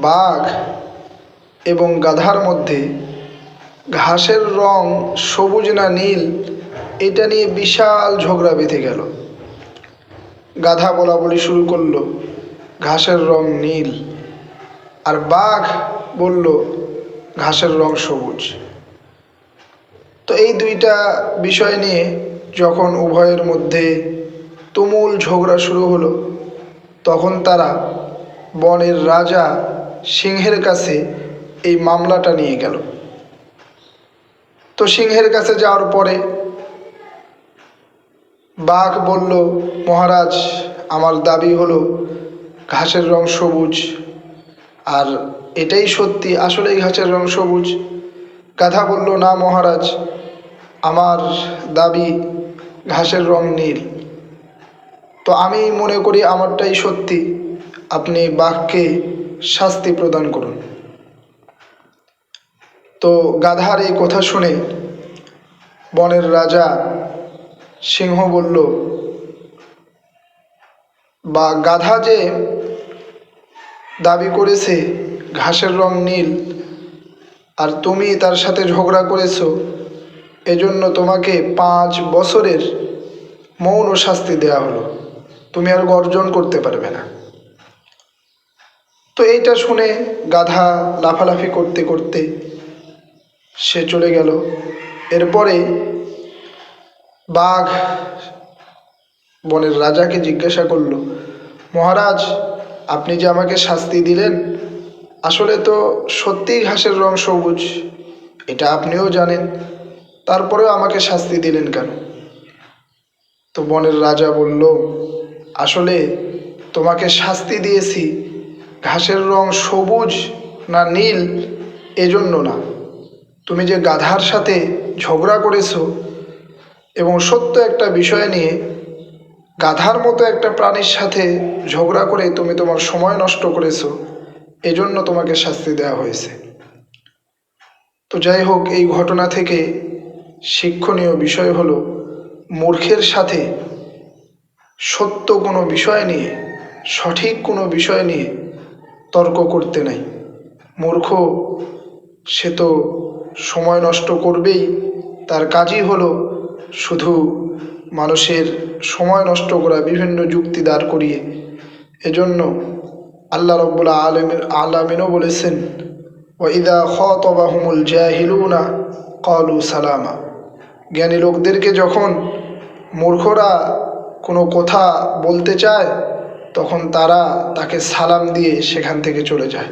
বাঘ এবং গাধার মধ্যে ঘাসের রং সবুজ না নীল, এটা নিয়ে বিশাল ঝগড়া বেঁধে গেল। গাধা বলা বলি শুরু করল, ঘাসের রং নীল। আর বাঘ বলল, ঘাসের রং সবুজ। তো এই দুইটা বিষয় নিয়ে যখন উভয়ের মধ্যে তুমুল ঝগড়া শুরু হলো, তখন তারা বনের রাজা সিংহের কাছে এই মামলাটা নিয়ে গেল। তো সিংহের কাছে যাওয়ার পরে বাঘ বলল, মহারাজ, আমার দাবি হলো ঘাসের রং সবুজ। আর এটাই সত্যি, আসলেই ঘাসের রং সবুজ? গাধা বলল, না মহারাজ, আমার দাবি ঘাসের রং নীল। তো আমি মনে করি আমারটাই সত্যি। আপনি বাঘকে শাস্তি প্রদান করুন। তো গাধার এই কথা শুনে বনের রাজা সিংহ বলল, বা গাধা যে দাবি করেছে ঘাসের রং নীল, আর তুমি তার সাথে ঝগড়া করেছ, এজন্য তোমাকে পাঁচ বছরের মৌন শাস্তি দেয়া হলো। তুমি আর গর্জন করতে পারবে না। তো এইটা শুনে গাধা লাফালাফি করতে করতে সে চলে গেল। এরপরে বাঘ বনের রাজাকে জিজ্ঞাসা করল, মহারাজ, আপনি যে আমাকে শাস্তি দিলেন, আসলে তো সত্যিই ঘাসের রং সবুজ, এটা আপনিও জানেন, তারপরেও আমাকে শাস্তি দিলেন কেন? তো বনের রাজা বলল, আসলে তোমাকে শাস্তি দিয়েছি ঘাসের রং সবুজ না নীল, এজন্য না। তুমি যে গাধার সাথে ঝগড়া করেছ এবং সত্য একটা বিষয় নিয়ে গাধার মতো একটা প্রাণীর সাথে ঝগড়া করে তুমি তোমার সময় নষ্ট করেছ, এজন্য তোমাকে শাস্তি দেওয়া হয়েছে। তো যাই হোক, এই ঘটনা থেকে শিক্ষণীয় বিষয় হলো, মূর্খের সাথে সত্য কোনো বিষয় নিয়ে, সঠিক কোনো বিষয় নিয়ে তর্ক করতে নাই। মূর্খ, সে তো সময় নষ্ট করবেই। তার কাজই হলো শুধু মানুষের সময় নষ্ট করা, বিভিন্ন যুক্তি দাঁড় করিয়ে। এজন্য আল্লাহ রব্বুল্লা আলমের আলামিনও বলেছেন ওইদা খতবাহুমুল জাহিলুনা কলু সালামা। জ্ঞানী লোকদেরকে যখন মূর্খরা কোনো কথা বলতে চায় তখন তারা তাকে সালাম দিয়ে সেখান থেকে চলে যায়।